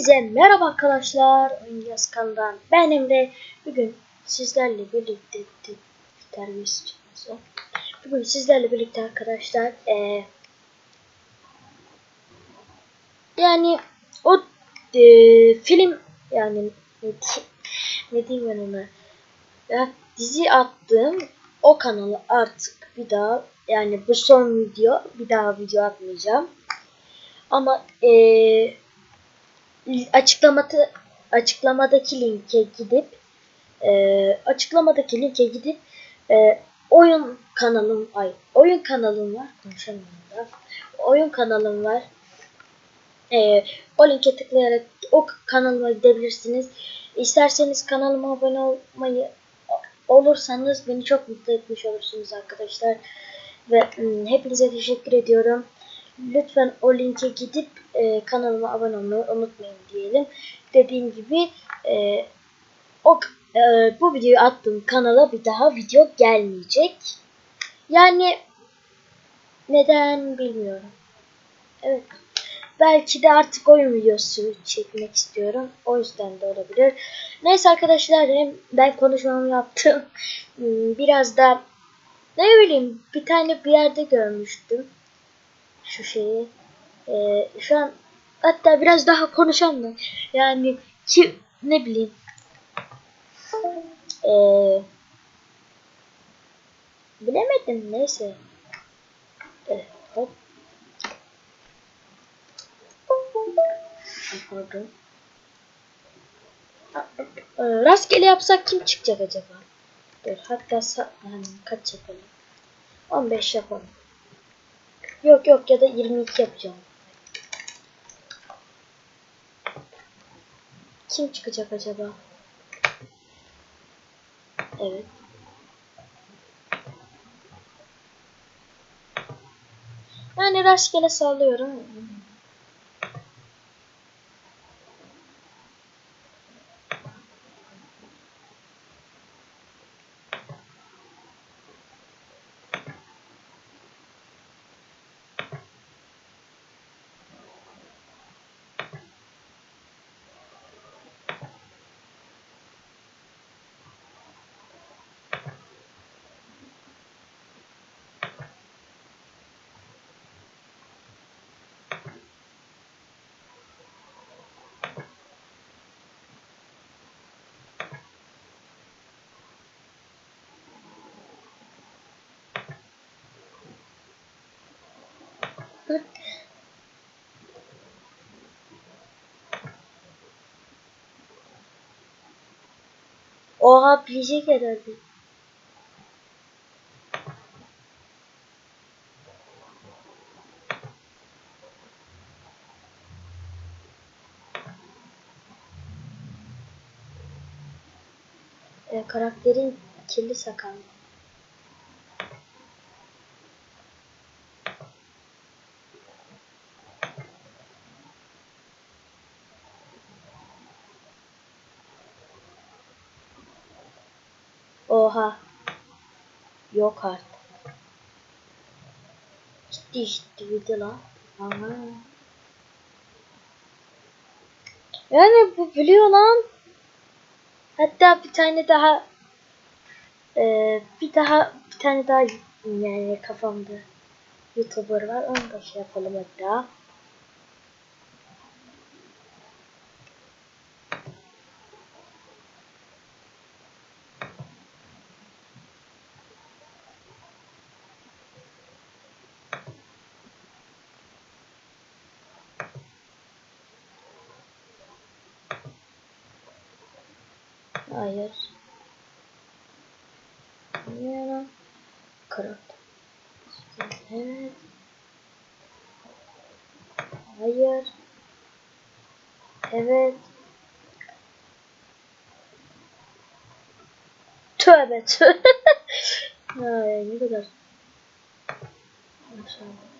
Hepinize merhaba arkadaşlar. Oyuncağız kanalından ben Emre. Bugün sizlerle birlikte çıkması. Bugün sizlerle birlikte arkadaşlar eee yani o eee, film yani ne diyeyim ben ona ya, dizi attığım o kanalı artık bir daha yani bu son video bir daha video atmayacağım. Ama eee açıklamada açıklamadaki linke gidip e, açıklamadaki linke gidip e, oyun kanalım ay oyun kanalım var. Konuşamıyorum da. Oyun kanalım var. E, o linke tıklayarak o kanalıma gidebilirsiniz. İsterseniz kanalıma abone olmayı olursanız beni çok mutlu etmiş olursunuz arkadaşlar. Ve ım, hepinize teşekkür ediyorum lütfen o linke gidip e, kanalıma abone olmayı unutmayın diyelim. Dediğim gibi e, o e, bu videoyu attığım kanala bir daha video gelmeyecek. Yani neden bilmiyorum. Evet. Belki de artık oyun videosu çekmek istiyorum. O yüzden de olabilir. Neyse arkadaşlar ben konuşmamı yaptım. Hmm, Biraz da ne bileyim bir tane bir yerde görmüştüm şu şeyi. Ee, şu an hatta biraz daha konuşalım da. Yani ki ne bileyim. Ee, bilemedim neyse. Evet, hop. Pardon. E, Rastgele yapsak kim çıkacak acaba? Dur hatta yani kaç yapalım? 15 yapalım. Yok yok ya da 22 yapacağım. Kim çıkacak acaba? Evet. Yani rastgele sallıyorum. Oha bilecek herhalde. Karakterin kirli sakal. Oha. Yok artık. Ciddi bir de lan. Aha. Yani bu biliyor lan. Hatta bir tane daha e, bir daha bir tane daha yani kafamda YouTuber var. Onu da şey yapalım hatta. Hayır. Bilmiyorum. Karakter. Evet. Hayır. Evet. Tövbe tövbe. Ay ne kadar. Maşallah.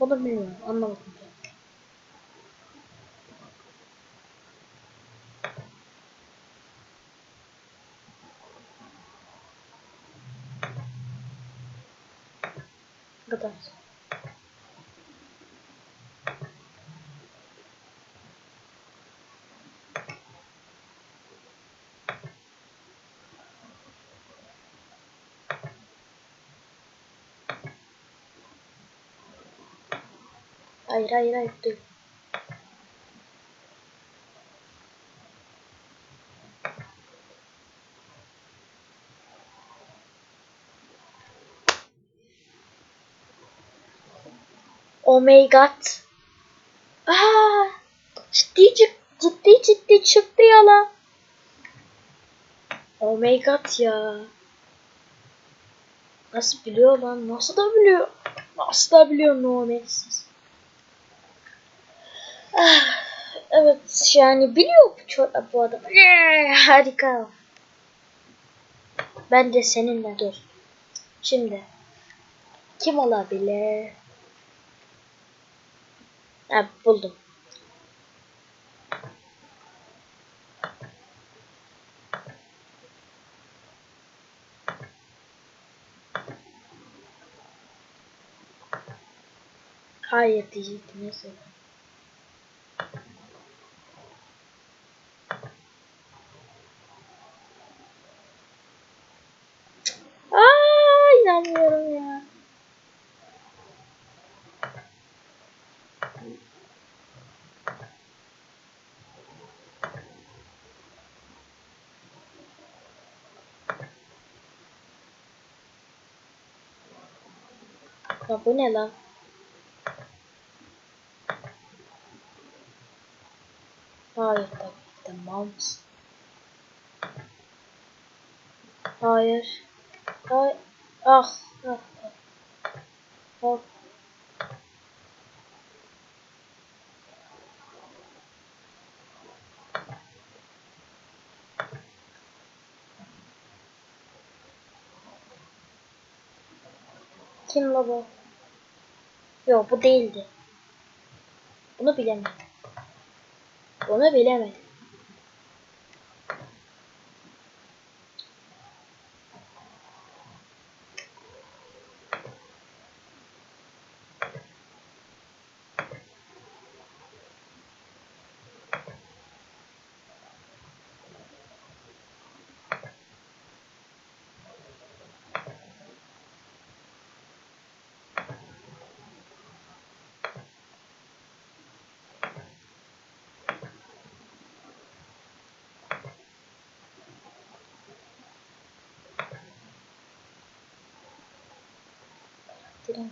O da bilmiyorum. Anlamadım. Пытаюсь. Ай, рай, рай, ты. Oh my god. Aa, ciddi ciddi ciddi çıktı yalan. Oh my god ya. Nasıl biliyor lan? Nasıl da biliyor? Nasıl da biliyor no man'siz. Ah, evet yani biliyor bu, bu adam. Yeah, harika. Ben de seninle dur. Şimdi kim olabilir? Ha, buldum. Hayır diyecektim neyse. Aa, inanmıyorum ya. Ya bu ne lan? Hayır tabii ki de mouse. Hayır. Ah. Ah. ah. ah. Kim la bu? Yok bu değildi. Bunu bilemedim. Bunu bilemedim. Ne?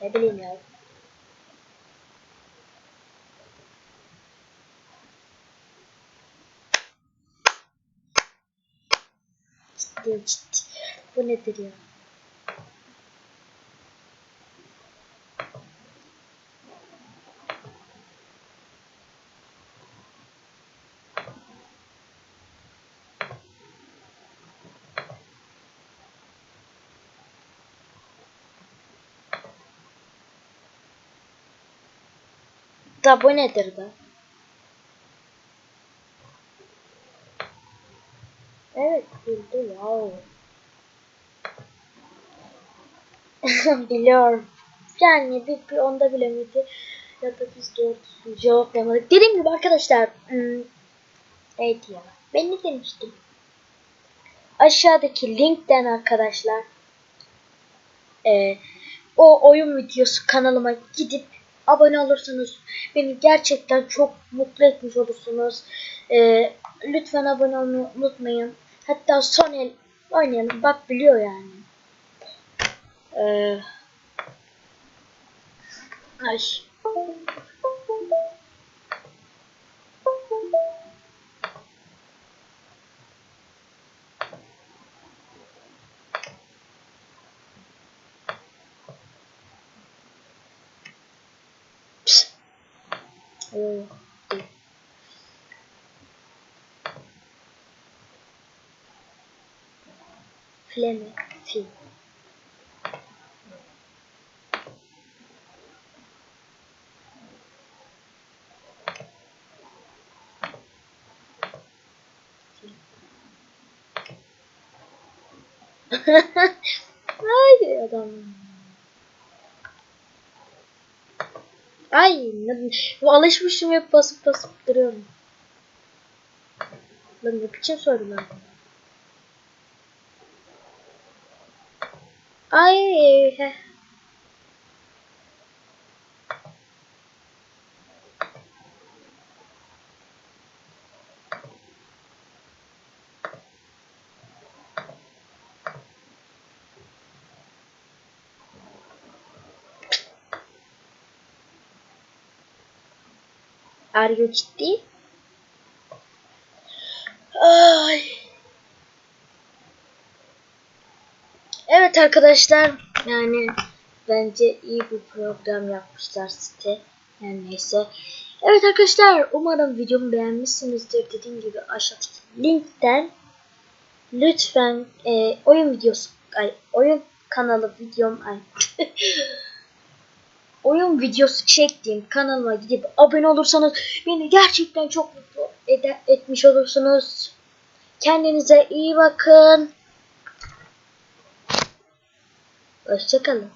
Ne bileyim ya. Ciddi ciddi. Bu nedir ya? Da bu nedir da? Evet bildi wow. Biliyorum. Yani bir, bir onda bilemedi. Ya da biz doğru cevaplayamadık. Dediğim gibi arkadaşlar. Hmm, neydi ya? Ben ne demiştim? Aşağıdaki linkten arkadaşlar. E, o oyun videosu kanalıma gidip abone olursanız beni gerçekten çok mutlu etmiş olursunuz. E, lütfen abone olmayı unutmayın. Hatta son el oynayalım. Bak biliyor yani. Ee, ay. Oo. Flame film. Ay adam. Ay bu alışmışım hep basıp basıp duruyorum. Lan ne biçim sorular. Ay heh. Are you ciddi? Ay. Evet arkadaşlar yani bence iyi bir program yapmışlar site. Yani neyse. Evet arkadaşlar umarım videomu beğenmişsinizdir. Dediğim gibi aşağıdaki linkten lütfen e, oyun videosu ay oyun kanalı videom ay oyun videosu çektiğim kanalıma gidip abone olursanız beni gerçekten çok mutlu ede- etmiş olursunuz. Kendinize iyi bakın. Hoşçakalın.